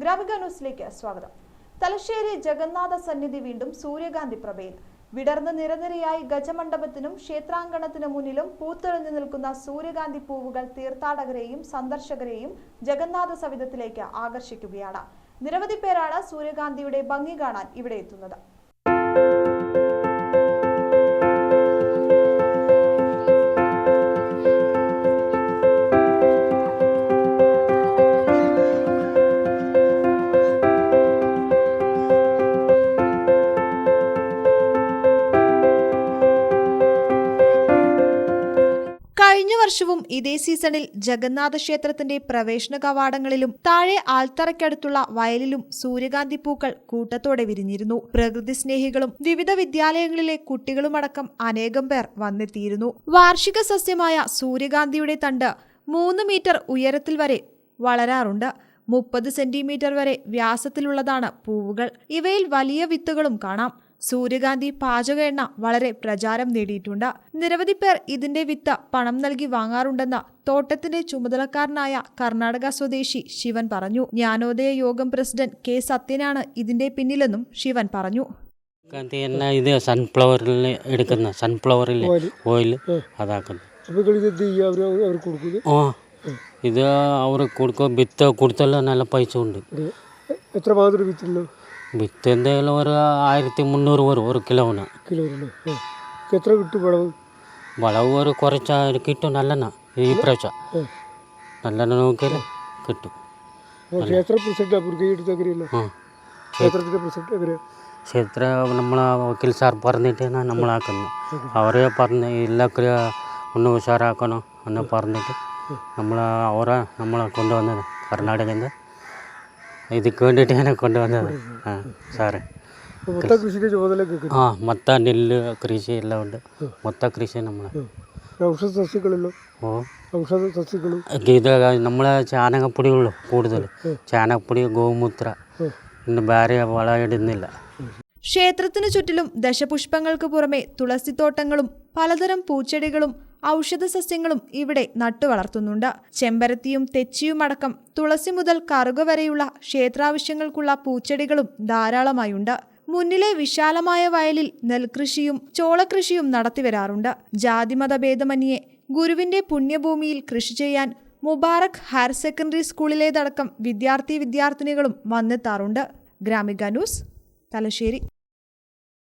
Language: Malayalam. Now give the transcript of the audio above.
ഗ്രാമിക ന്യൂസിലേക്ക് സ്വാഗതം. തലശ്ശേരി ജഗന്നാഥ സന്നിധി വീണ്ടും സൂര്യകാന്തി പ്രഭയിൽ. വിടർന്ന് നിരനിരയായി ഗജമണ്ഡപത്തിനും ക്ഷേത്രാങ്കണത്തിനു മുന്നിലും പൂത്തെളിഞ്ഞു നിൽക്കുന്ന സൂര്യകാന്തി പൂവുകൾ തീർത്ഥാടകരെയും സന്ദർശകരെയും ജഗന്നാഥ സവിധത്തിലേക്ക് ആകർഷിക്കുകയാണ്. നിരവധി പേരാണ് സൂര്യകാന്തിയുടെ ഭംഗി കാണാൻ ഇവിടെ എത്തുന്നത്. കഴിഞ്ഞ വർഷവും ഇതേ സീസണിൽ ജഗന്നാഥ ക്ഷേത്രത്തിന്റെ പ്രവേശന കവാടങ്ങളിലും താഴെ ആൽത്തറയ്ക്കടുത്തുള്ള വയലിലും സൂര്യകാന്തി പൂക്കൾ കൂട്ടത്തോടെ വിരിഞ്ഞിരുന്നു. പ്രകൃതി സ്നേഹികളും വിവിധ വിദ്യാലയങ്ങളിലെ കുട്ടികളുമടക്കം അനേകം പേർ വന്നെത്തിയിരുന്നു. വാർഷിക സസ്യമായ സൂര്യകാന്തിയുടെ തണ്ട് മൂന്ന് മീറ്റർ ഉയരത്തിൽ വരെ വളരാറുണ്ട്. മുപ്പത് സെന്റിമീറ്റർ വരെ വ്യാസത്തിലുള്ളതാണ് പൂവുകൾ. ഇവയിൽ വലിയ വിത്തുകളും കാണാം. സൂര്യകാന്തി പാചക എണ്ണ വളരെ പ്രചാരം നേടിയിട്ടുണ്ട്. നിരവധി പേർ ഇതിന്റെ വിത്ത് പണം നൽകി വാങ്ങാറുണ്ടെന്ന് തോട്ടത്തിന്റെ ചുമതലക്കാരനായ കർണാടക സ്വദേശി ശിവൻ പറഞ്ഞു. ജ്ഞാനോദയ യോഗം പ്രസിഡന്റ് കെ സത്യനാണ് ഇതിന്റെ പിന്നിലെന്നും ശിവൻ പറഞ്ഞു. കാന്തി എണ്ണ ഇത് സൺഫ്ലവറിൽ എടുക്കുന്ന സൺഫ്ലവറിൽ ഓയിൽ അതാക്കുന്നു. ഓ ഇത് അവർ കൊടുക്കും വിത്ത് കൊടുത്തല്ലോ നല്ല പൈസ ഉണ്ട്. എത്ര മാത്രം വിത്ത് എന്തെങ്കിലും ഒരു ആയിരത്തി മുന്നൂറ് വരും ഒരു കിലോന്. ആ. എത്ര കിട്ടും വളവ്? വളവ് ഒരു കുറച്ച് കിട്ടും നല്ലെണ്ണ ഈ പ്രാവശ്യം. നല്ലെണ്ണ നോക്കിയാൽ കിട്ടും. ക്ഷേത്ര ക്ഷേത്ര നമ്മൾ വക്കീൽ സാർ പറഞ്ഞിട്ടാണ് നമ്മളാക്കുന്നത് അവരെ പറഞ്ഞ് എല്ലാവരും ഒന്ന് ഉഷാറാക്കണം എന്ന് പറഞ്ഞിട്ട് നമ്മൾ അവരെ നമ്മളെ കൊണ്ടുവന്നത് കർണാടകയിൽ നിന്ന്. ഇതിക്ക് വേണ്ടിയിട്ടാണ് കൊണ്ടുവന്നത്. ആ സാറേ. അപ്പോൾ മൊത്തം കൃഷിയുടെ ചുമതല കേൾക്കുന്നു ആ മൊത്ത നെല്ല് കൃഷി എല്ലാം ഉണ്ട്. മൊത്ത കൃഷി നമ്മളെ. ഔഷധ ഓ. ഔഷധ സസ്യങ്ങളും. ഇത് നമ്മളെ ചാണകപ്പൊടിയുള്ളൂ കൂടുതൽ. ചാണകപ്പൊടി ഗോമൂത്ര. പിന്നെ വേറെ വളം ഇടുന്നില്ല ക്ഷേത്രത്തിനു ചുറ്റിലും ദശപുഷ്പങ്ങൾക്ക് പുറമെ തുളസിത്തോട്ടങ്ങളും പലതരം പൂച്ചെടികളും ഔഷധ സസ്യങ്ങളും ഇവിടെ നട്ടുവളർത്തുന്നുണ്ട്. ചെമ്പരത്തിയും തെച്ചിയും അടക്കം തുളസി മുതൽ കറുക വരെയുള്ള ക്ഷേത്രാവശ്യങ്ങൾക്കുള്ള പൂച്ചെടികളും ധാരാളമായുണ്ട്. മുന്നിലെ വിശാലമായ വയലിൽ നെൽകൃഷിയും ചോളകൃഷിയും നടത്തിവരാറുണ്ട്. ജാതിമത ഭേദമന്യേ ഗുരുവിന്റെ പുണ്യഭൂമിയിൽ കൃഷി ചെയ്യാൻ മുബാറക് ഹയർ സെക്കൻഡറി സ്കൂളിലേതടക്കം വിദ്യാർത്ഥി വിദ്യാർത്ഥിനികളും വന്നെത്താറുണ്ട്. ഗ്രാമിക ന്യൂസ് തലശ്ശേരി.